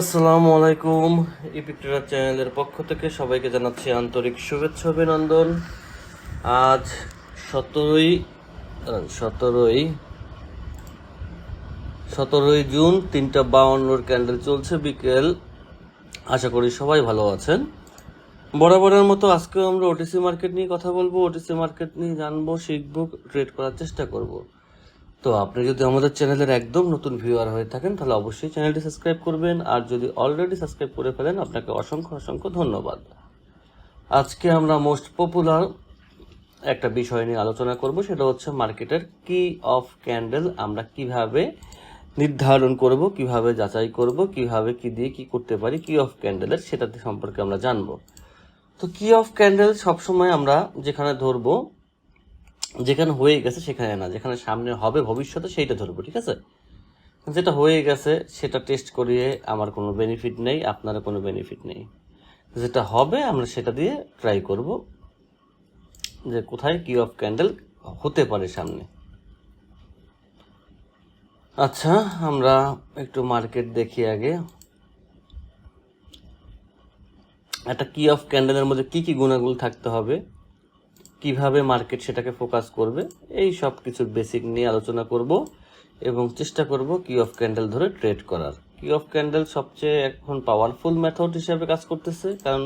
আসসালামু আলাইকুম ইপিক্টোরা চ্যানেলের পক্ষ থেকে সবাইকে জানাচ্ছি আন্তরিক শুভেচ্ছা, অভিনন্দন। আজ সতেরোই সতেরোই সতেরোই জুন, তিনটা বাউন্নর ক্যান্ডেল চলছে বিকেল। আশা করি সবাই ভালো আছেন। বরাবরের মতো আজকেও আমরা ওটিসি মার্কেট নিয়ে কথা বলব। ওটিসি মার্কেট নিয়ে জানব, শিখব ট্রেড করার চেষ্টা করব। তো আপনি যদি আমাদের চ্যানেলের একদম নতুন ভিউয়ার হয়ে থাকেন, তাহলে অবশ্যই চ্যানেলটি সাবস্ক্রাইব করবেন। আর যদি অলরেডি সাবস্ক্রাইব করে ফেলেন, আপনাকে অসংখ্য অসংখ্য ধন্যবাদ। আজকে আমরা মোস্ট পপুলার একটা বিষয় নিয়ে আলোচনা করব, সেটা হচ্ছে মার্কেটের কি অফ ক্যান্ডেল আমরা কীভাবে নির্ধারণ করব, কীভাবে যাচাই করব, কীভাবে কি দিয়ে কি করতে পারি কি অফ ক্যান্ডেলের সেটা সম্পর্কে আমরা জানব। তো কি অফ ক্যান্ডেল সবসময় আমরা যেখানে ধরবো যেখানে হয়ে গেছে সেখানে না, যেখানে সামনে হবে ভবিষ্যতে সেইটা ধরবো, ঠিক আছে? যেটা হয়ে গেছে সেটা টেস্ট করিয়ে আমার কোনো বেনিফিট নেই আপনার কোনো বেনিফিট নেই। যেটা হবে আমরা সেটা দিয়ে ট্রাই করব যে কোথায় কি অফ ক্যান্ডেল হতে পারে সামনে। আচ্ছা আমরা একটু মার্কেট দেখি আগে। একটা কি অফ ক্যান্ডেলের মধ্যে কি কি গুণাগুণ থাকতে হবে? কীভাবে মার্কেট সেটাকে ফোকাস করবে, এই সব কিছুর বেসিক নিয়ে আলোচনা করব এবং চেষ্টা করব কি অফ ক্যান্ডেল ধরে ট্রেড করার। কি অফ ক্যান্ডেল সবচেয়ে এখন পাওয়ারফুল মেথড হিসেবে কাজ করতেছে, কারণ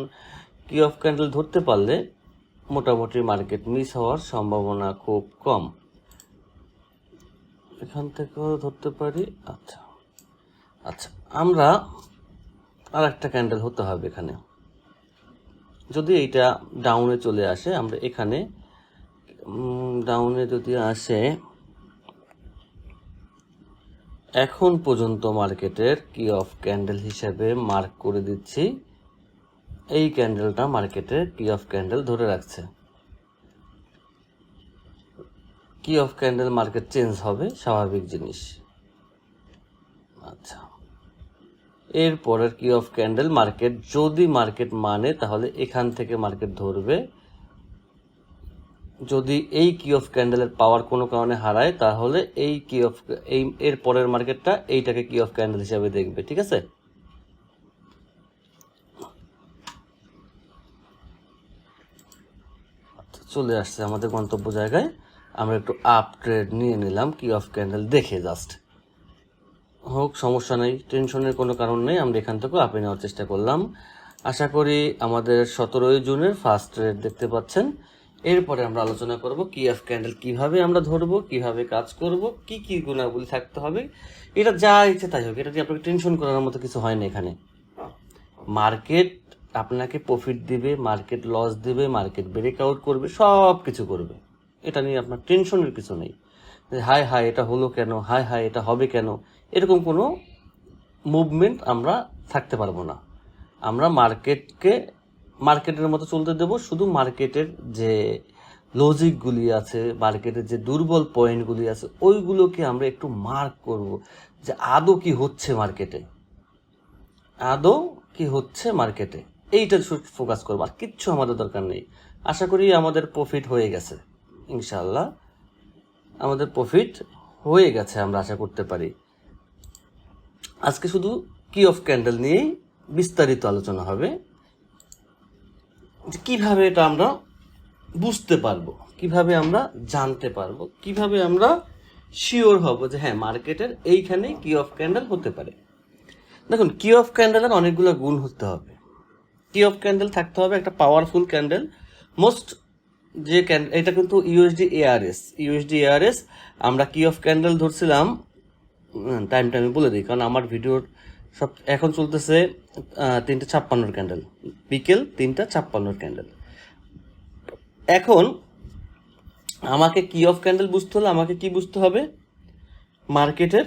কি অফ ক্যান্ডেল ধরতে পারলে মোটামুটি মার্কেট মিস হওয়ার সম্ভাবনা খুব কম। এখান থেকেও ধরতে পারি আচ্ছা। আচ্ছা আমরা আর একটা ক্যান্ডেল হতে হবে এখানে। যদি এইটা ডাউনে চলে আসে, আমরা এখানে ডাউনে যদি আসে, এখন পর্যন্ত মার্কেটের কি অফ ক্যান্ডেল হিসেবে মার্ক করে দিচ্ছি। এই ক্যান্ডেলটা মার্কেটের কি অফ ক্যান্ডেল ধরে রাখছে। কি অফ ক্যান্ডেল মার্কেট চেঞ্জ হবে, স্বাভাবিক জিনিস। আচ্ছা। এরপরের কি অফ ক্যান্ডেল মার্কেট যদি মার্কেট মানে তাহলে এখান থেকে মার্কেট ধরবে। যদি এই কি অফ ক্যান্ডেলের পাওয়ার কোনো কারণে হারায় তাহলে এই কি অফ এই এর পরের মার্কেটটা এইটাকে কি অফ ক্যান্ডেল হিসাবে দেখবে ঠিক আছে? আচ্ছা, চলে আসছে আমাদের গন্তব্য জায়গায়। আমরা একটু আপ ট্রেড নিয়ে নিলাম কি অফ ক্যান্ডেল দেখে জাস্ট হোক, সমস্যা নেই, টেনশনের কোনো কারণ নেই, আমরা এখান থেকেও আপে নেওয়ার চেষ্টা করলাম। আশা করি আমাদের সতেরোই জুনের ফার্স্ট রেট দেখতে পাচ্ছেন। এরপরে আমরা আলোচনা করব কি অফ ক্যান্ডেল কীভাবে আমরা ধরবো, কীভাবে কাজ করব, কি কি গুণাবলী থাকতে হবে, এটা যা ইচ্ছে তাই হোক, এটা দিয়ে আপনাকে টেনশন করার মতো কিছু হয় না এখানে। মার্কেট আপনাকে প্রফিট দিবে মার্কেট লস দিবে মার্কেট ব্রেক আউট করবে সব কিছু করবে। এটা নিয়ে আপনার টেনশনের কিছু নেই। হায় হায়, এটা হলো কেন? হায় হায়, এটা হবে কেন? এরকম কোনো মুভমেন্ট আমরা থাকতে পারব না। আমরা মার্কেটকে মার্কেটের মতো চলতে দেব। শুধু মার্কেটের যে লজিকগুলি আছে মার্কেটের যে দুর্বল পয়েন্টগুলি আছে, ওইগুলোকে আমরা একটু মার্ক করব যে আদৌ কি হচ্ছে মার্কেটে আদৌ কি হচ্ছে মার্কেটে এইটা ফোকাস করব, আর কিচ্ছু আমাদের দরকার নেই। আশা করি আমাদের প্রফিট হয়ে গেছে ইনশাল্লাহ আমাদের প্রফিট হয়ে গেছে আমরা আশা করতে পারি। আজকে শুধু কি অফ ক্যান্ডেল নিয়েই বিস্তারিত আলোচনা হবে যে কীভাবে এটা আমরা বুঝতে পারব, কীভাবে আমরা জানতে পারব, কীভাবে আমরা শিওর হব যে হ্যাঁ মার্কেটের এইখানে কি অফ ক্যান্ডেল হতে পারে। দেখুন কি অফ ক্যান্ডেলের অনেকগুলো গুণ হতে হবে। কি অফ ক্যান্ডেল থাকতে হবে একটা পাওয়ারফুল ক্যান্ডেল মোস্ট যে ক্যান্ডেল এটা কিন্তু ইউএসডি এআরএস ইউএসডি এআরএস আমরা কি অফ ক্যান্ডেল ধরছিলাম টাইমটা আমি বলে দিই, কারণ আমার ভিডিওর সব, এখন চলতেছে তিনটা ছাপ্পান্নর ক্যান্ডেল বিকেল তিনটা ছাপ্পান্নর ক্যান্ডেল এখন আমাকে কি অফ ক্যান্ডেল বুঝতে হলে আমাকে কি বুঝতে হবে? মার্কেটের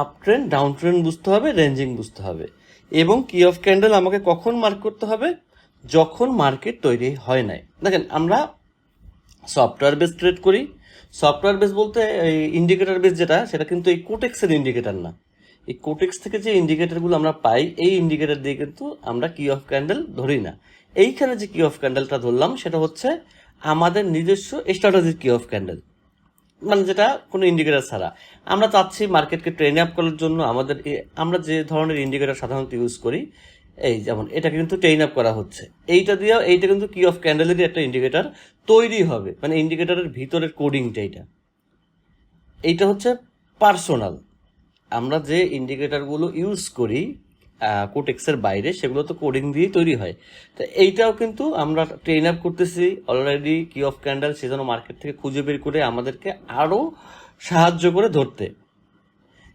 আপ ট্রেন্ড ডাউন ট্রেন্ড বুঝতে হবে রেঞ্জিং বুঝতে হবে। এবং কি অফ ক্যান্ডেল আমাকে কখন মার্ক করতে হবে? যখন মার্কেট তৈরি হয় নাই। দেখেন, আমরা সফটওয়্যার বেস ট্রেড করি সফটওয়্যার বেস বলতে এই ইন্ডিকেটর বেস যেটা, সেটা কিন্তু এই কোটেক্সের ইন্ডিকেটর না। এই কোটেক্স থেকে যে ইন্ডিকেটরগুলো আমরা পাই, এই ইন্ডিকেটর দিয়ে কিন্তু আমরা কি অফ ক্যান্ডেল ধরি না। এইখানে যে কি অফ ক্যান্ডেলটা ধরলাম, সেটা হচ্ছে আমাদের নিজস্ব স্ট্র্যাটেজির কি অফ ক্যান্ডেল মানে যেটা কোনো ইন্ডিকেটার ছাড়া। আমরা চাচ্ছি মার্কেটকে ট্রেন আপ করার জন্য আমাদের আমরা যে ধরনের ইন্ডিকেটার সাধারণত ইউজ করি এই যেমন এটা কিন্তু ট্রেন আপ করা হচ্ছে। এইটা দিয়ে, এইটা কিন্তু কি অফ ক্যান্ডেলেরই একটা ইন্ডিকেটর তৈরি হবে। মানে ইন্ডিকেটরের ভিতরের কোডিংটা এইটা। এইটা হচ্ছে পার্সোনাল আমরা যে ইন্ডিকেটরগুলো ইউজ করি কোটেক্সের বাইরে, সেগুলো তো কোডিং দিয়েই তৈরি হয়। তো এইটাও কিন্তু আমরা ট্রেন আপ করতেছি। অলরেডি কি অফ ক্যান্ডেল সে যেন মার্কেট থেকে খুঁজে বের করে আমাদেরকে আরও সাহায্য করে ধরতে।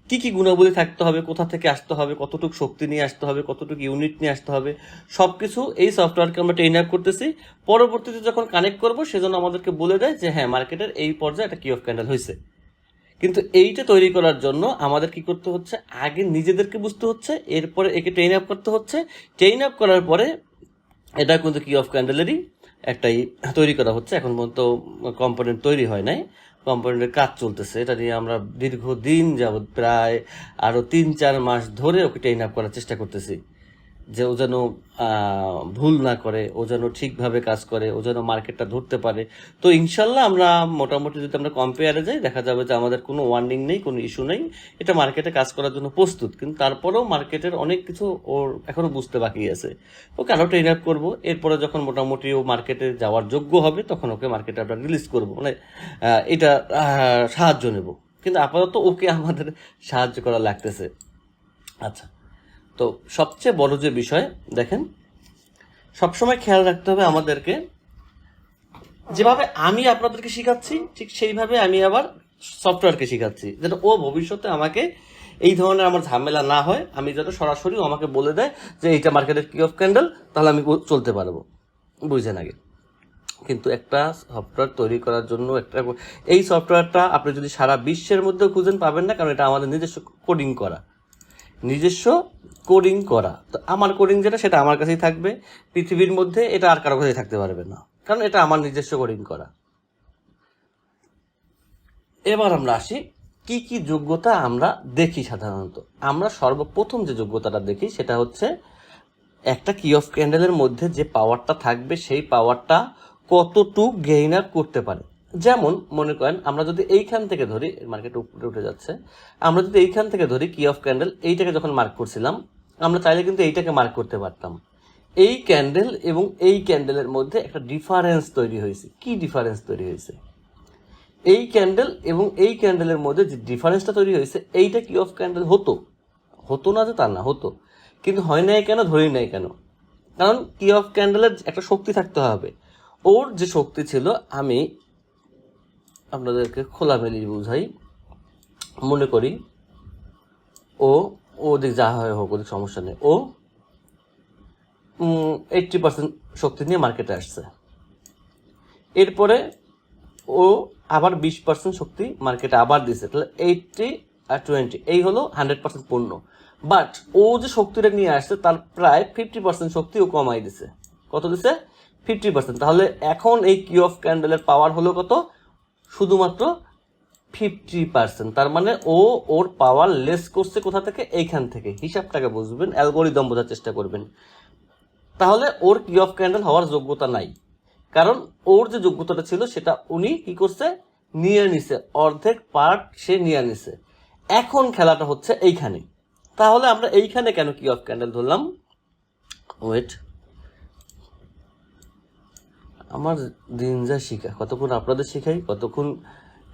কি কি গুণাবলী থাকতে হবে, কোথা থেকে আসতে হবে, কতটুকু শক্তি নিয়ে আসতে হবে, কতটুকু ইউনিট নিয়ে আসতে হবে সব কিছু এই সফটওয়্যারকে আমরা ট্রেন আপ করতেছি। পরবর্তীতে যখন কানেক্ট করব, সেজন্য আমাদেরকে বলে দেয় যে হ্যাঁ মার্কেটের এই পর্যায়ে একটা কি অফ ক্যান্ডেল হয়েছে কিন্তু এইটা তৈরি করার জন্য আমাদের কি করতে হচ্ছে? আগে নিজেদেরকে বুঝতে হচ্ছে, এরপরে একে ট্রেন আপ করতে হচ্ছে। ট্রেন আপ করার পরে এটা কিন্তু কি অফ ক্যান্ডেলেরই একটাই তৈরি করা হচ্ছে। এখন পর্যন্ত কম্পোনেন্ট তৈরি হয় নাই। কম্পোনেন্টের কাজ চলতেছে। এটা নিয়ে আমরা দীর্ঘদিন যাবৎ প্রায় আরও তিন চার মাস ধরে ওকে ট্রেন আপ করার চেষ্টা করতেছি। যে ও যেন ভুল না করে, ও যেন ঠিকভাবে কাজ করে, ও যেন মার্কেটটা ধরতে পারে। তো ইনশাল্লাহ আমরা মোটামুটি যদি আমরা কম্পেয়ারে যাই, দেখা যাবে যে আমাদের কোনো ওয়ার্নিং নেই, কোনো ইস্যু নেই। এটা মার্কেটে কাজ করার জন্য প্রস্তুত। কিন্তু তারপরেও মার্কেটের অনেক কিছু ওর এখনও বুঝতে বাকি আছে। ওকে আরও ট্রেন আপ করব। এরপরে যখন মোটামুটি ও মার্কেটে যাওয়ার যোগ্য হবে, তখন ওকে মার্কেটে আমরা রিলিজ করব। মানে এটা সাহায্য নেব। কিন্তু আপাতত ওকে আমাদের সাহায্য করা লাগতেছে। আচ্ছা। তো সবচেয়ে বড় যে বিষয়, দেখেন, সবসময় খেয়াল রাখতে হবে আমাদেরকে, যেভাবে আমি আপনাদেরকে শেখাচ্ছি, ঠিক সেইভাবে আমি আবার সফটওয়্যারকে শেখাচ্ছি যেটা ও ভবিষ্যতে আমাকে এই ধরনের আমার ঝামেলা না হয়, আমি যাতে সরাসরি আমাকে বলে দেয় যে এইটা মার্কেটের কি অফ ক্যান্ডেল তাহলে আমি চলতে পারব। বুঝেন আগে? কিন্তু একটা সফটওয়্যার তৈরি করার জন্য একটা এই সফটওয়্যারটা আপনি যদি সারা বিশ্বের মধ্যে খুঁজেন পাবেন না, কারণ এটা আমাদের নিজস্ব কোডিং করা। নিজস্ব কোডিং করা। তো আমার কোডিং যেটা, সেটা আমার কাছেই থাকবে। পৃথিবীর মধ্যে এটা আর কারও কাছেই থাকতে পারবে না। কারণ এটা আমার নিজস্ব কোডিং করা। এবার আমরা আসি, কি কি যোগ্যতা আমরা দেখি সাধারণত। আমরা সর্বপ্রথম যে যোগ্যতাটা দেখি, সেটা হচ্ছে একটা কি অফ ক্যান্ডেলের মধ্যে যে পাওয়ারটা থাকবে, সেই পাওয়ারটা কতটুক গেইন আপ করতে পারে। যেমন, মনে করেন, আমরা যদি এইখান থেকে ধরি মার্কেট উপরে উঠে যাচ্ছে, আমরা যদি এইখান থেকে ধরি কি অফ ক্যান্ডেল এইটাকে যখন মার্ক করছিলাম, আমরা চাইলে কিন্তু এইটাকে মার্ক করতে পারতাম। এই ক্যান্ডেল এবং এই ক্যান্ডেলের মধ্যে একটা ডিফারেন্স তৈরি হয়েছে। কি ডিফারেন্স তৈরি হয়েছে? এই ক্যান্ডেল এবং এই ক্যান্ডেলের মধ্যে যে ডিফারেন্সটা তৈরি হয়েছে, এইটা কি অফ ক্যান্ডেল হতো। হতো না যে তা না, হতো। কিন্তু হয় নাই কেন, ধরি নাই কেন? কারণ কি অফ ক্যান্ডেলের একটা শক্তি থাকতে হবে। ওর যে শক্তি ছিল, আমি আপনাদেরকে খোলামেলি বুঝাই। মনে করি, ও ওদিক যা হয় হোক, ওদিক সমস্যা নেই। ও এইটটি পার্সেন্ট শক্তি নিয়ে মার্কেটে আসছে। এরপরে ও আবার বিশ পার্সেন্ট শক্তি মার্কেটে আবার দিছে। তাহলে এইটটি আর টোয়েন্টি এই হলো হান্ড্রেড পার্সেন্ট পূর্ণ। বাট ও যে শক্তিটা নিয়ে আসছে, তার প্রায় ফিফটি পার্সেন্ট শক্তি ও কমাই দিছে। কত দিছে? ফিফটি পার্সেন্ট তাহলে এখন এই কি অফ ক্যান্ডেলের পাওয়ার হলো কত? শুধুমাত্র ফিফটি পার্সেন্ট তার মানে ও ওর পাওয়ার লেস করছে কোথা থেকে? এইখান থেকে। হিসাবটাকে বুঝবেন অ্যালগোরিদম বোঝার চেষ্টা করবেন। তাহলে ওর কি অফ ক্যান্ডেল হওয়ার যোগ্যতা নাই। কারণ ওর যে যোগ্যতাটা ছিল, সেটা উনি কি করছে? নিয়ে নিছে। অর্ধেক পার্ট সে নিয়ে নিছে। এখন খেলাটা হচ্ছে এইখানে। তাহলে আমরা এইখানে কেন কি অফ ক্যান্ডেল ধরলাম? ওয়েট আমার দিন যা শিখা কতক্ষণ আপনাদের শিখাই, কতক্ষণ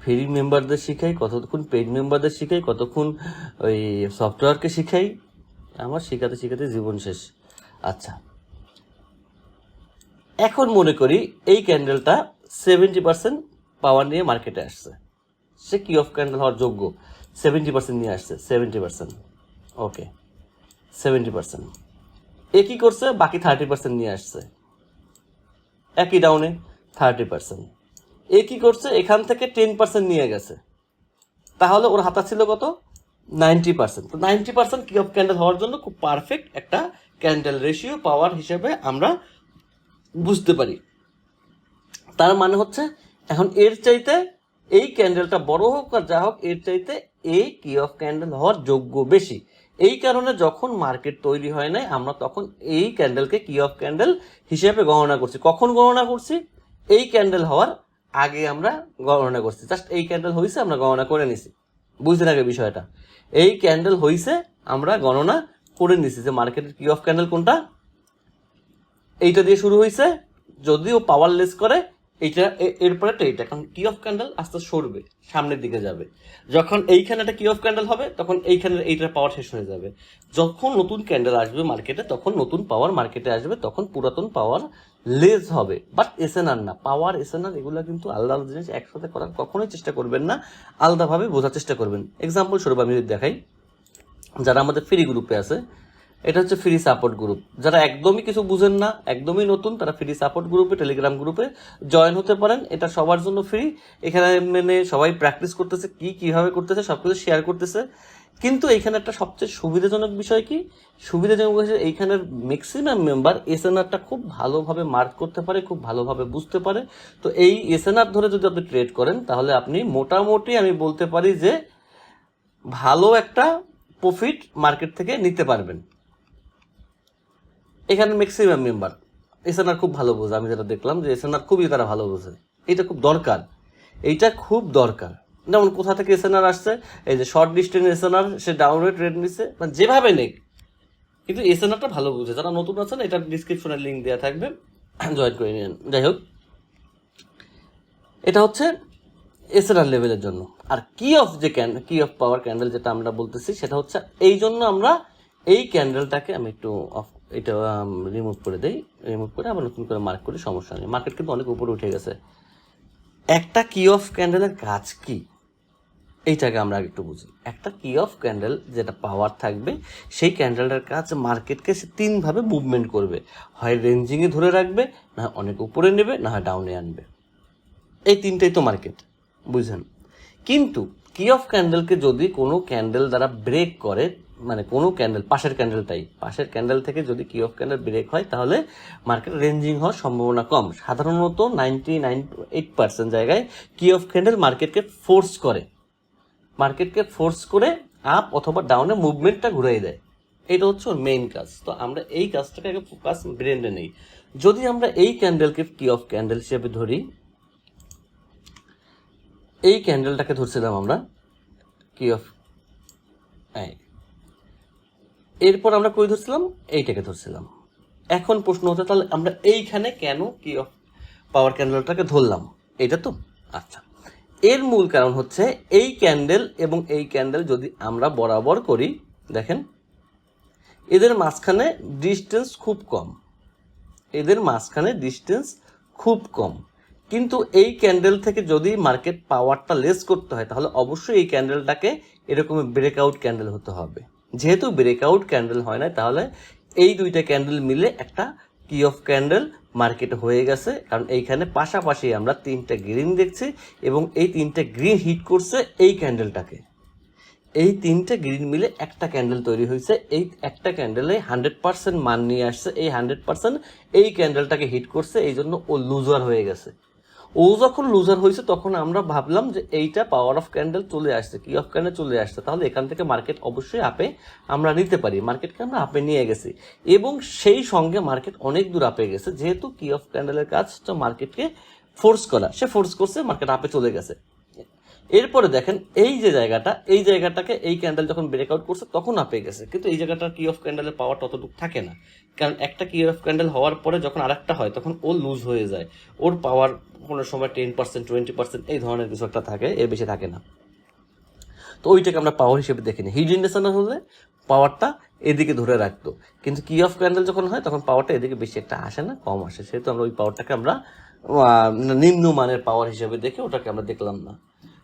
ফ্রি মেম্বারদের শিখাই, কতক্ষণ পেড মেম্বারদের শিখাই, কতক্ষণ ওই সফটওয়্যারকে শিখাই, আমার শেখাতে শেখাতে জীবন শেষ। আচ্ছা। এখন মনে করি এই ক্যান্ডেলটা সেভেন্টি পার্সেন্ট পাওয়ার নিয়ে মার্কেটে আসছে। সে কি অফ ক্যান্ডেল হওয়ার যোগ্য? সেভেন্টি পার্সেন্ট নিয়ে আসছে seventy percent okay seventy percent এ কী করছে? বাকি থার্টি পার্সেন্ট নিয়ে আসছে। একই ডাউনে থার্টি পার্সেন্ট এ কি করছে? এখান থেকে টেন পার্সেন্ট নিয়ে গেছে। তাহলে ওর হাতা ছিল কত? নাইনটি পার্সেন্ট তো নাইনটি পার্সেন্ট কি অফ ক্যান্ডেল হওয়ার জন্য খুব পারফেক্ট একটা ক্যান্ডেল রেশিও পাওয়ার হিসেবে আমরা বুঝতে পারি। তার মানে হচ্ছে, এখন এর চাইতে এই ক্যান্ডেলটা বড় হোক আর যা হোক, এর চাইতে এই কি অফ ক্যান্ডেল হওয়ার যোগ্য বেশি। এই কারণে যখন মার্কেট তৈরি হয় নাই, আমরা তখন এই ক্যান্ডেলকে কি অফ ক্যান্ডেল হিসেবে গণনা করছি। কখন গণনা করছি? এই ক্যান্ডেল হওয়ার আগে আমরা গণনা করছি। জাস্ট এই ক্যান্ডেল হয়েছে আমরা গণনা করে নিছি। বুঝতে আগে বিষয়টা? এই ক্যান্ডেল হয়েছে আমরা গণনা করে নিছি যে মার্কেটের কি অফ ক্যান্ডেল কোনটা? এইটা দিয়ে শুরু হয়েছে যদিও পাওয়ারলেস করে এইটা এরপরে একটা এইটা, কারণ কি অফ ক্যান্ডেল আস্তে সরবে, সামনের দিকে যাবে। যখন এইখানে একটা কি অফ ক্যান্ডেল হবে, তখন এইখানে এইটার পাওয়ার শেষ হয়ে যাবে। যখন নতুন ক্যান্ডেল আসবে মার্কেটে তখন নতুন পাওয়ার মার্কেটে আসবে, তখন পুরাতন পাওয়ার লেস হবে। বাট এসএনআর না পাওয়ার এসএনআর এগুলো কিন্তু আলাদা আলাদা জিনিস, একসাথে করার কখনোই চেষ্টা করবেন না, আলাদাভাবে বোঝার চেষ্টা করবেন। এক্সাম্পল স্বরূপ আমি দেখাই, যারা আমাদের ফ্রি গ্রুপে আছে এটা হচ্ছে ফ্রি সাপোর্ট গ্রুপ যারা একদমই কিছু বুঝেন না, একদমই নতুন, তারা ফ্রি সাপোর্ট গ্রুপে টেলিগ্রাম গ্রুপে জয়েন হতে পারেন। এটা সবার জন্য ফ্রি এখানে মানে সবাই প্র্যাকটিস করতেছে, কি কীভাবে করতেছে, সবকিছু শেয়ার করতেছে। কিন্তু এইখানে একটা সবচেয়ে সুবিধাজনক বিষয় কি? সুবিধাজনক হচ্ছে এইখানের ম্যাক্সিমাম মেম্বার এসএনআরটা খুব ভালোভাবে মার্ক করতে পারে, খুব ভালোভাবে বুঝতে পারে। তো এই এসএনআর ধরে যদি আপনি ট্রেড করেন, তাহলে আপনি মোটামুটি আমি বলতে পারি যে ভালো একটা প্রফিট মার্কেট থেকে নিতে পারবেন। এখানে ম্যাক্সিমাম মেম্বার এসএনআর খুব ভালো বোঝে, আমি যেটা দেখলাম যে এসএনআর খুবই তারা ভালো বোঝে। এটা খুব দরকার। এইটা খুব দরকার। যেমন কোথা থেকে এসএনআর আসছে, এই যে শর্ট ডিস্টেন্স এসএনআর সে ডাউনলোড রেট নিচ্ছে মানে যেভাবে নেই কিন্তু এসএনআরটা ভালো বুঝে, যারা নতুন আছেন, এটা ডিসক্রিপশনে লিঙ্ক দেওয়া থাকবে। জয়েন করে নিন। যাই হোক। এটা হচ্ছে এসএনআর লেভেলের জন্য। আর কি অফ যে ক্যান কি অফ পাওয়ার ক্যান্ডেল যেটা আমরা বলতেছি, সেটা হচ্ছে এই জন্য আমরা এই ক্যান্ডেলটাকে আমি একটু অফ এটা রিমুভ করে দেই। রিমুভ করে আবার নতুন করে মার্ক করি, সমস্যা নেই। মার্কেট কিন্তু অনেক উপরে উঠে গেছে। একটা কি অফ ক্যান্ডেলের কাজ কি? এইটাকে আমরা একটু বুঝি। একটা কি অফ ক্যান্ডেল যেটা পাওয়ার থাকবে, সেই ক্যান্ডেলটার কাজ মার্কেটকে সে তিনভাবে মুভমেন্ট করবে। হয় রেঞ্জিংয়ে ধরে রাখবে, না অনেক উপরে নেবে, না হয় ডাউনে আনবে। এই তিনটাই তো মার্কেট বুঝলেন কিন্তু কি অফ ক্যান্ডেলকে যদি কোনো ক্যান্ডেল দ্বারা ব্রেক করে মানে কোনো ক্যান্ডেল পাশের ক্যান্ডেলটাই পাশের ক্যান্ডেল থেকে যদি কি অফ ক্যান্ডেল ব্রেক হয়, তাহলে মার্কেট রেঞ্জিং হওয়ার সম্ভাবনা কম। সাধারণত নাইনটি নাইন এইট পার্সেন্ট জায়গায় কি অফ ক্যান্ডেল মার্কেটকে ফোর্স করে। মার্কেটকে ফোর্স করে আপ অথবা ডাউনে মুভমেন্টটা ঘুরিয়ে দেয়। এটা হচ্ছে ওর মেইন কাজ। তো আমরা এই কাজটাকে আগে ফোকাস ব্রেন্ডে নেই। যদি আমরা এই ক্যান্ডেলকে কি অফ ক্যান্ডেল হিসেবে ধরি, এই ক্যান্ডেলটাকে ধরছিলাম আমরা কি অফ এই। এরপর আমরা কই ধরছিলাম? এইটাকে ধরছিলাম। এখন প্রশ্ন হচ্ছে, তাহলে আমরা এইখানে কেন কি পাওয়ার ক্যান্ডেলটাকে ধরলাম? এটা তো? আচ্ছা। এর মূল কারণ হচ্ছে, এই ক্যান্ডেল এবং এই ক্যান্ডেল যদি আমরা বরাবর করি, দেখেন, এদের মাঝখানে ডিস্টেন্স খুব কম। এদের মাঝখানে ডিস্টেন্স খুব কম। কিন্তু এই ক্যান্ডেল থেকে যদি মার্কেট পাওয়ারটা লেস করতে হয়, তাহলে অবশ্যই এই ক্যান্ডেলটাকে এরকম ব্রেকআউট ক্যান্ডেল হতে হবে। যেহেতু ব্রেকআউট ক্যান্ডেল হয় না তাহলে এই দুইটা ক্যান্ডেল মিলে একটা কি অফ ক্যান্ডেল মার্কেটে হয়ে গেছে। কারণ এইখানে পাশাপাশি আমরা তিনটা গ্রিন দেখছি এবং এই তিনটা গ্রিন হিট করছে এই ক্যান্ডেলটাকে এই তিনটে গ্রিন মিলে একটা ক্যান্ডেল তৈরি হয়েছে। এই একটা ক্যান্ডেলে হান্ড্রেড পার্সেন্ট মান নিয়ে আসছে। এই হান্ড্রেড পার্সেন্ট এই ক্যান্ডেলটাকে হিট করছে। এই জন্য ও লুজার হয়ে গেছে। ও যখন লুজার হয়েছে, তখন আমরা ভাবলাম যে এইটা পাওয়ার অফ ক্যান্ডেল চলে আসছে কি অফ ক্যান্ডেল চলে আসছে। তাহলে এখান থেকে মার্কেট অবশ্যই আপে আমরা নিতে পারি। মার্কেটকে আমরা আপে নিয়ে গেছি। এবং সেই সঙ্গে মার্কেট অনেক দূর আপে গেছে। যেহেতু কি অফ ক্যান্ডেলের কাজ হচ্ছে মার্কেটকে ফোর্স করা। সে ফোর্স করছে মার্কেট আপে চলে গেছে। এরপরে দেখেন, এই যে জায়গাটা, এই জায়গাটাকে এই ক্যান্ডেল যখন ব্রেকআউট করছে, তখন আপে গেছে। কিন্তু এই জায়গাটার কি অফ ক্যান্ডেলের পাওয়ার ততটুকু থাকে না। কারণ একটা কি অফ ক্যান্ডেল হওয়ার পরে যখন আরেকটা হয়, তখন ও লুজ হয়ে যায়। ওর পাওয়ার কোনো সময় টেন পার্সেন্ট টোয়েন্টি পার্সেন্ট এই ধরনের কিছু একটা থাকে, এর বেশি থাকে না। তো ওইটাকে আমরা পাওয়ার হিসেবে দেখিনি হিট ইন্ডেশন হলে পাওয়ারটা এদিকে ধরে রাখতো। কিন্তু কি অফ ক্যান্ডেল যখন হয়, তখন পাওয়ারটা এদিকে বেশি একটা আসে না, কম আসে। সেহেতু আমরা ওই পাওয়ারটাকে আমরা নিম্ন মানের পাওয়ার হিসেবে দেখে ওটাকে আমরা দেখলাম না।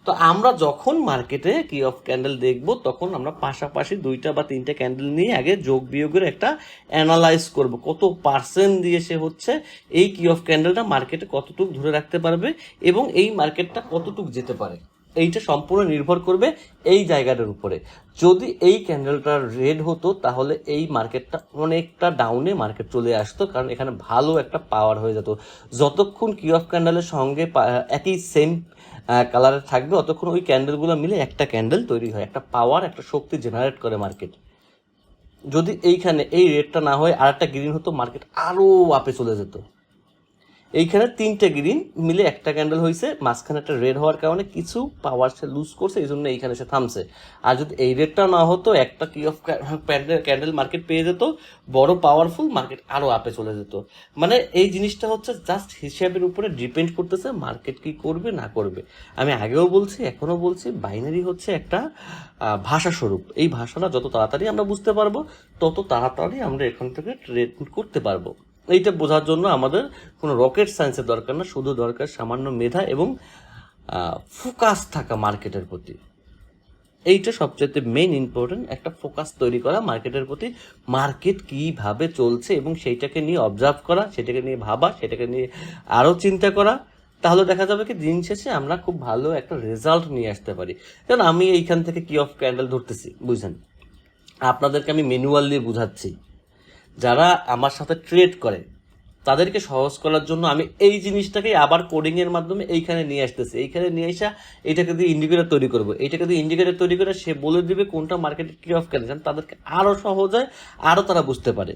তো আমরা যখন মার্কেটে কি অফ ক্যান্ডেল দেখব, তখন আমরা পাশাপাশি দুইটা বা তিনটা ক্যান্ডেল নিয়ে আগে যোগ বিয়োগের একটা অ্যানালাইজ করব। কত পার্সেন্ট দিয়ে সে হচ্ছে এই কি অফ ক্যান্ডেলটা মার্কেটে কতটুক ধরে রাখতে পারবে এবং এই মার্কেটটা কতটুক যেতে পারে। এইটা সম্পূর্ণ নির্ভর করবে এই জায়গাটার উপরে। যদি এই ক্যান্ডেলটা রেড হতো, তাহলে এই মার্কেটটা অনেকটা ডাউনে মার্কেট চলে আসতো, কারণ এখানে ভালো একটা পাওয়ার হয়ে যেত। যতক্ষণ কি অফ ক্যান্ডেলের সঙ্গে একই সেম কালারের থাকবে। অতক্ষণ ওই ক্যান্ডেলগুলো মিলে একটা ক্যান্ডেল তৈরি হয়, একটা পাওয়ার একটা শক্তি জেনারেট করে মার্কেট যদি এইখানে এই রেটটা না হয় আর একটা গ্রিন হতো মার্কেট আরও আপে চলে যেত। এইখানে তিনটে গ্রিন মিলে একটা ক্যান্ডেল হয়েছে মাঝখানে একটা রেড হওয়ার কারণে কিছু পাওয়ার সে লুজ করছে এই জন্য এইখানে সে থামছে। আর যদি এই রেডটা না হতো, একটা কি অফ ক্যান্ডেল মার্কেট পেয়ে যেত, বড় পাওয়ারফুল মার্কেট আরও আপে চলে যেত। মানে এই জিনিসটা হচ্ছে জাস্ট হিসাবের উপরে ডিপেন্ড করতেছে মার্কেট কি করবে, না করবে। আমি আগেও বলছি এখনও বলছি বাইনারি হচ্ছে একটা ভাষা স্বরূপ। এই ভাষাটা যত তাড়াতাড়ি আমরা বুঝতে পারব, তত তাড়াতাড়ি আমরা এখান থেকে ট্রেড করতে পারব। এইটা বোঝার জন্য আমাদের কোনো রকেট সায়েন্সের দরকার না, শুধু দরকার সামান্য মেধা এবং ফোকাস থাকা মার্কেটের প্রতি। এইটা সবচেয়ে মেইন ইম্পর্টেন্ট একটা ফোকাস তৈরি করা মার্কেটের প্রতি। মার্কেট কীভাবে চলছে এবং সেইটাকে নিয়ে অবজার্ভ করা, সেটাকে নিয়ে ভাবা, সেটাকে নিয়ে আরও চিন্তা করা। তাহলে দেখা যাবে কি দিন শেষে আমরা খুব ভালো একটা রেজাল্ট নিয়ে আসতে পারি। কারণ আমি এইখান থেকে কি অফ ক্যান্ডেল ধরতেছি, বুঝছেন? আপনাদেরকে আমি ম্যানুয়াল দিয়ে বুঝাচ্ছি। যারা আমার সাথে ট্রেড করে, তাদেরকে সহজ করার জন্য আমি এই জিনিসটাকে আবার কোডিংয়ের মাধ্যমে এইখানে নিয়ে আসতেছি। এইখানে নিয়ে আসা এটাকে দিয়ে ইন্ডিকেটার তৈরি করব। এইটাকে দিয়ে ইন্ডিকেটার তৈরি করে সে বলে দিবে কোনটা মার্কেটে কি অফ কেন তাদেরকে আরও সহজ হয় আরও তারা বুঝতে পারে।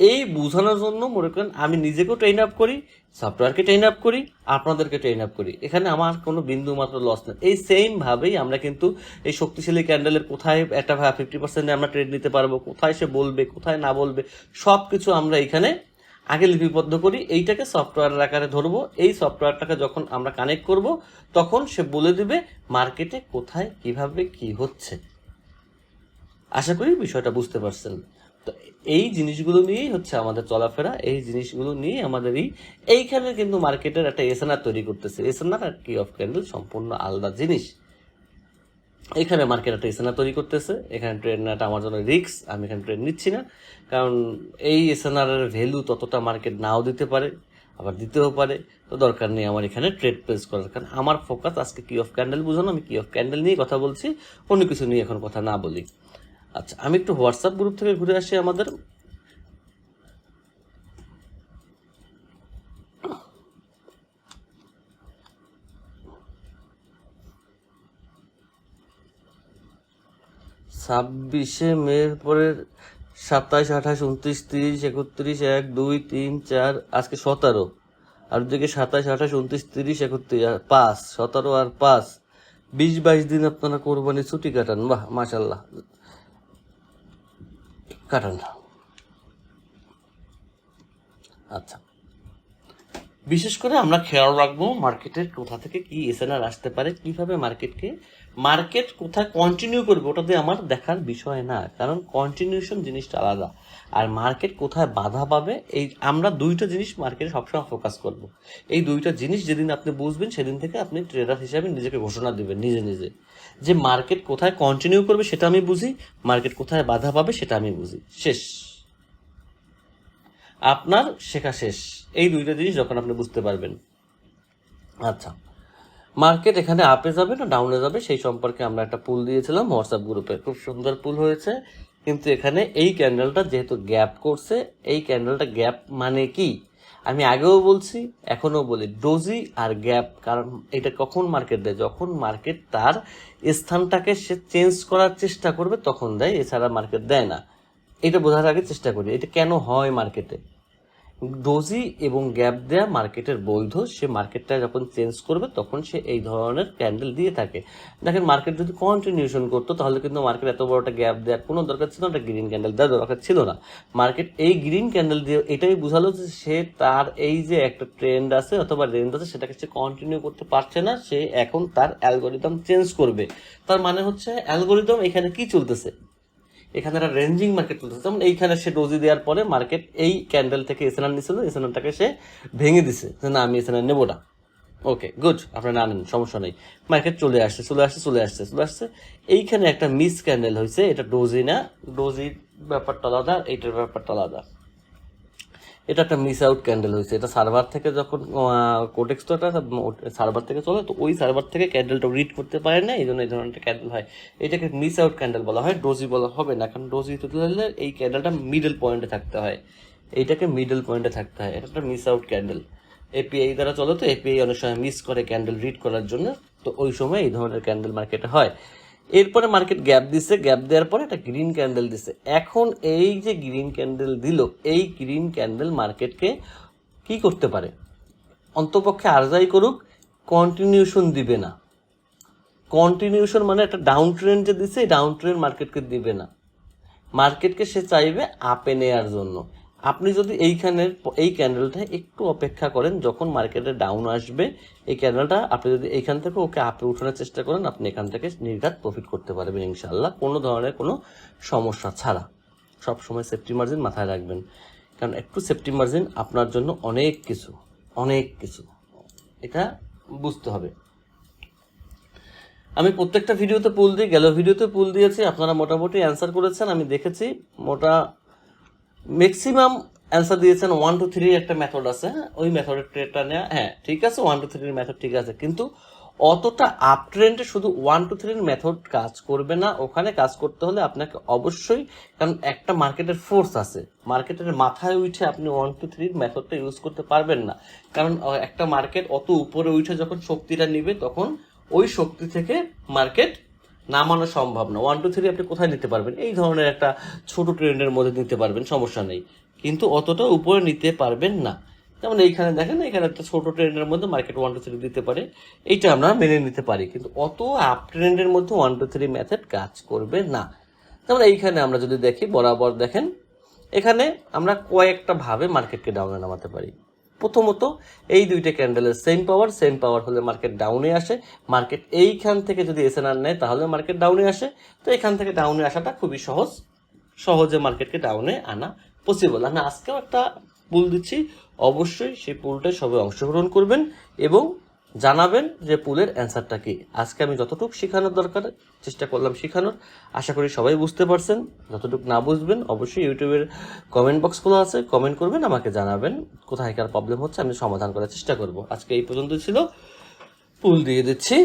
এই বোঝানোর জন্য মনে করেন আমি নিজেকেও ট্রেন আপ করি সফটওয়্যারকে ট্রেন আপ করি, আপনাদেরকে ট্রেন আপ করি। এখানে আমার কোনো বিন্দু মাত্র লস নেই। এই সেম ভাবেই আমরা কিন্তু এই শক্তিশালী ক্যান্ডেলের কোথায় একটা ফিফটি পার্সেন্টে আমরা ট্রেড নিতে পারব, কোথায় সে বলবে, কোথায় না বলবে সব কিছু আমরা এখানে আগে লিপিবদ্ধ করি। এইটাকে সফটওয়্যারের আকারে ধরবো। এই সফটওয়্যারটাকে যখন আমরা কানেক্ট করব, তখন সে বলে দিবে মার্কেটে কোথায়, কীভাবে, কি হচ্ছে। আশা করি বিষয়টা বুঝতে পারছেন। তো এই জিনিসগুলো নিয়েই হচ্ছে আমাদের চলাফেরা, এই জিনিসগুলো নিয়ে আমাদের এই, এইখানে কিন্তু মার্কেটের একটা এসএনআর তৈরি করতেছে। এসএনআর আর কি অফ ক্যান্ডেল সম্পূর্ণ আলাদা জিনিস। এখানে মার্কেট একটা এসএনআর তৈরি করতেছে। এখানে ট্রেড নেওয়াটা আমার জন্য রিস্ক আমি এখানে ট্রেড নিচ্ছি না। কারণ এই এসএনআর এর ভ্যালু ততটা মার্কেট নাও দিতে পারে, আবার দিতেও পারে। তো দরকার নেই আমার এখানে ট্রেড প্লেস করার। কারণ আমার ফোকাস আজকে কি অফ ক্যান্ডেল বুঝানো, আমি কি অফ ক্যান্ডেল নিয়ে কথা বলছি, অন্য কিছু নিয়ে এখন কথা না বলি। আচ্ছা আমি একটু হোয়াটসঅ্যাপ গ্রুপ থেকে ঘুরে আসি আমাদের। ছাব্বিশে মের পরের সাতাশ আঠাশ উনত্রিশ, তিরিশ, একত্রিশ, এক, দুই, তিন, চার, আজকে সতেরো। আর দিকে সাতাশ আঠাশ উনত্রিশ, তিরিশ, একত্রিশ, আর পাঁচ, সতেরো আর পাঁচ। বিশ, বাইশ দিন আপনারা কোরবানি ছুটি কাটান, বাহ মাশাল্লাহ কাটান আচ্ছা। বিশেষ করে আমরা খেয়াল রাখব মার্কেটের কোথা থেকে কি এসএনআর আসতে পারে, কীভাবে মার্কেটকে, মার্কেট কোথায় কন্টিনিউ করবে ওটাতে আমার দেখার বিষয় না, কারণ কন্টিনিউশন জিনিসটা আলাদা। আর মার্কেট কোথায় বাধা পাবে, এই আমরা দুইটা জিনিস মার্কেটে সবসময় ফোকাস করব। এই দুইটা জিনিস যেদিন আপনি বুঝবেন সেদিন থেকে আপনি ট্রেডার হিসাবে নিজেকে ঘোষণা দেবেন, নিজে নিজে। যে মার্কেট কোথায় কন্টিনিউ করবে সেটা আমি বুঝি মার্কেট কোথায় বাধা পাবে সেটা আমি বুঝি। শেষ। আপনার শেখা শেষ। এই দুইটা জিনিস যখন আপনি বুঝতে পারবেন। আচ্ছা। মার্কেট এখানে আপে যাবে না ডাউনে যাবে, সেই সম্পর্কে আমরা একটা পুল দিয়েছিলাম হোয়াটসঅ্যাপ গ্রুপে খুব সুন্দর পুল হয়েছে। কিন্তু এখানে এই ক্যান্ডেলটা যেহেতু গ্যাপ করছে, এই ক্যান্ডেলটা গ্যাপ মানে কি? আমি আগেও বলছি, এখনও বলি ডোজি আর গ্যাপ কারণ এটা কখন মার্কেট দেয়? যখন মার্কেট তার স্থানটাকে সে চেঞ্জ করার চেষ্টা করবে, তখন দেয়, এছাড়া মার্কেট দেয় না। এটা বোঝার আগে চেষ্টা করি, এটা কেন হয় মার্কেটে ডোজি এবং গ্যাপ দেয়া মার্কেটের বৈধ, সে মার্কেটটা যখন চেঞ্জ করবে, তখন সে এই ধরনের ক্যান্ডেল দিয়ে থাকে। দেখেন মার্কেট যদি কন্টিনিউশন করতো, তাহলে কিন্তু মার্কেট এত বড় একটা গ্যাপ দেওয়ার কোনো দরকার ছিল না, একটা গ্রিন ক্যান্ডেল দেওয়ার দরকার ছিল না। মার্কেট এই গ্রিন ক্যান্ডেল দিয়ে এটাই বোঝালো যে সে তার এই যে একটা ট্রেন্ড আছে অথবা রেঞ্জ আছে, সেটাকে সে কন্টিনিউ করতে পারছে না, সে এখন তার অ্যালগোরিদম চেঞ্জ করবে। তার মানে হচ্ছে অ্যালগোরিদম এখানে কি চলতেছে? এখানে একটা রেঞ্জিং মার্কেট তুলতেছে যেমন এইখানে সে ডোজি দেওয়ার পরে মার্কেট এই ক্যান্ডেল থেকে এসএনআর নিছিল এসএনআরটাকে সে ভেঙে দিছে। যে না, আমি এসএনআর নেব না। ওকে গুড আপনার না নেন, সমস্যা নেই। মার্কেট চলে আসছে চলে আসছে চলে আসছে চলে আসছে। এইখানে একটা মিস ক্যান্ডেল হয়েছে এটা ডোজি না ডোজির ব্যাপারটা আলাদা, এইটার ব্যাপারটা আলাদা। এটা একটা মিস আউট ক্যান্ডেল হয়েছে। এটা সার্ভার থেকে যখন কোটেক্স তো একটা সার্ভার থেকে চলে, তো ওই সার্ভার থেকে ক্যান্ডেলটা রিড করতে পারে না এই জন্য এই ধরনের ক্যান্ডেল হয়। এটাকে মিস আউট ক্যান্ডেল বলা হয় ডোজি বলা হবে না, কারণ ডোজি তো হলে এই ক্যান্ডেলটা মিডল পয়েন্টে থাকতে হয়। এইটাকে মিডল পয়েন্টে থাকতে হয়, এটা একটা মিস আউট ক্যান্ডেল এপিআই দ্বারা চলে, তো এপিআই অনেক সময় মিস করে ক্যান্ডেল রিড করার জন্য, তো ওই সময় এই ধরনের ক্যান্ডেল মার্কেটে হয়। এরপরে মার্কেট গ্যাপ দিছে গ্যাপ দেওয়ার পরে একটা গ্রিন ক্যান্ডেল দিছে। এখন এই যে গ্রিন ক্যান্ডেল দিল, এই গ্রিন ক্যান্ডেল মার্কেটকে কি করতে পারে? অন্তপক্ষে আর যাই করুক কন্টিনিউশন দিবে না। কন্টিনিউশন মানে একটা ডাউন ট্রেন্ড যে দিছে, এই ডাউন ট্রেন্ড মার্কেটকে দিবে না। মার্কেটকে সে চাইবে আপে নেয়ার জন্য। আপনি যদি এইখানের এই ক্যান্ডেলটা একটু অপেক্ষা করেন, যখন মার্কেটে ডাউন আসবে, এই ক্যান্ডেলটা আপনি যদি এইখান থেকে ওকে আপে উঠানোর চেষ্টা করেন, আপনি এখান থেকে নির্ঘাত প্রফিট করতে পারবেন ইনশাল্লাহ কোনো ধরনের কোনো সমস্যা ছাড়া। সব সময় সেফটি মার্জিন মাথায় রাখবেন। কারণ একটু সেফটি মার্জিন আপনার জন্য অনেক কিছু অনেক কিছু। এটা বুঝতে হবে। আমি প্রত্যেকটা ভিডিওতে পুল দিই, গেল ভিডিওতে পুল দিয়েছি, আপনারা মোটামুটি অ্যান্সার করেছেন, আমি দেখেছি। মোটা ম্যাক্সিমাম অ্যান্সার দিয়েছেন ওয়ান টু থ্রির একটা মেথড আছে? ওই মেথডের ট্রেডটা নেওয়া হ্যাঁ ঠিক আছে ওয়ান টু থ্রির মেথড ঠিক আছে। কিন্তু অতটা আপ ট্রেন্ডে শুধু ওয়ান টু থ্রির মেথড কাজ করবে না। ওখানে কাজ করতে হলে আপনাকে অবশ্যই, কারণ একটা মার্কেটের ফোর্স আছে। মার্কেটের মাথায় উঠে আপনি ওয়ান টু থ্রির মেথডটা ইউজ করতে পারবেন না। কারণ একটা মার্কেট অত উপরে উঠে যখন শক্তিটা নিবে, তখন ওই শক্তি থেকে মার্কেট নামানো সম্ভব না। ওয়ান টু থ্রি আপনি কোথায় নিতে পারবেন? এই ধরনের একটা ছোট ট্রেন্ডের মধ্যে নিতে পারবেন, সমস্যা নেই। কিন্তু অতটা উপরে নিতে পারবেন না। যেমন এইখানে দেখেন এখানে একটা ছোট ট্রেন্ডের মধ্যে মার্কেট ওয়ান টু থ্রি দিতে পারে। এইটা আমরা মেনে নিতে পারি। কিন্তু অত আপ ট্রেন্ডের মধ্যে ওয়ান টু থ্রি মেথড কাজ করবে না। যেমন এইখানে আমরা যদি দেখি, বরাবর দেখেন, এখানে আমরা কয়েকটা ভাবে মার্কেটকে ডাউনে নামাতে পারি। প্রথমত এই দুইটা ক্যান্ডেলের সেম পাওয়ার সেম পাওয়ার হলে মার্কেট ডাউনে আসে। মার্কেট এইখান থেকে যদি এসএনআর নেয়, তাহলে মার্কেট ডাউনে আসে। তো এখান থেকে ডাউনে আসাটা খুবই সহজ। সহজে মার্কেটকে ডাউনে আনা পসিবল আমি আজকেও একটা পুল দিচ্ছি। অবশ্যই সেই পুলটায় সবাই অংশগ্রহণ করবেন এবং জানাবেন যে পুলের অ্যান্সারটা কি। আজকে আমি যতটুকু শেখানোর দরকার, চেষ্টা করলাম শেখানোর। আশা করি সবাই বুঝতে পারছেন। যতটুকু না বুঝবেন, অবশ্যই ইউটিউবের কমেন্ট বক্স খোলা আছে। কমেন্ট করবেন, আমাকে জানাবেন কোথায় কার প্রবলেম হচ্ছে, আমি সমাধান করার চেষ্টা করব। আজকে এই পর্যন্ত ছিল। পুল দিয়ে দিচ্ছি।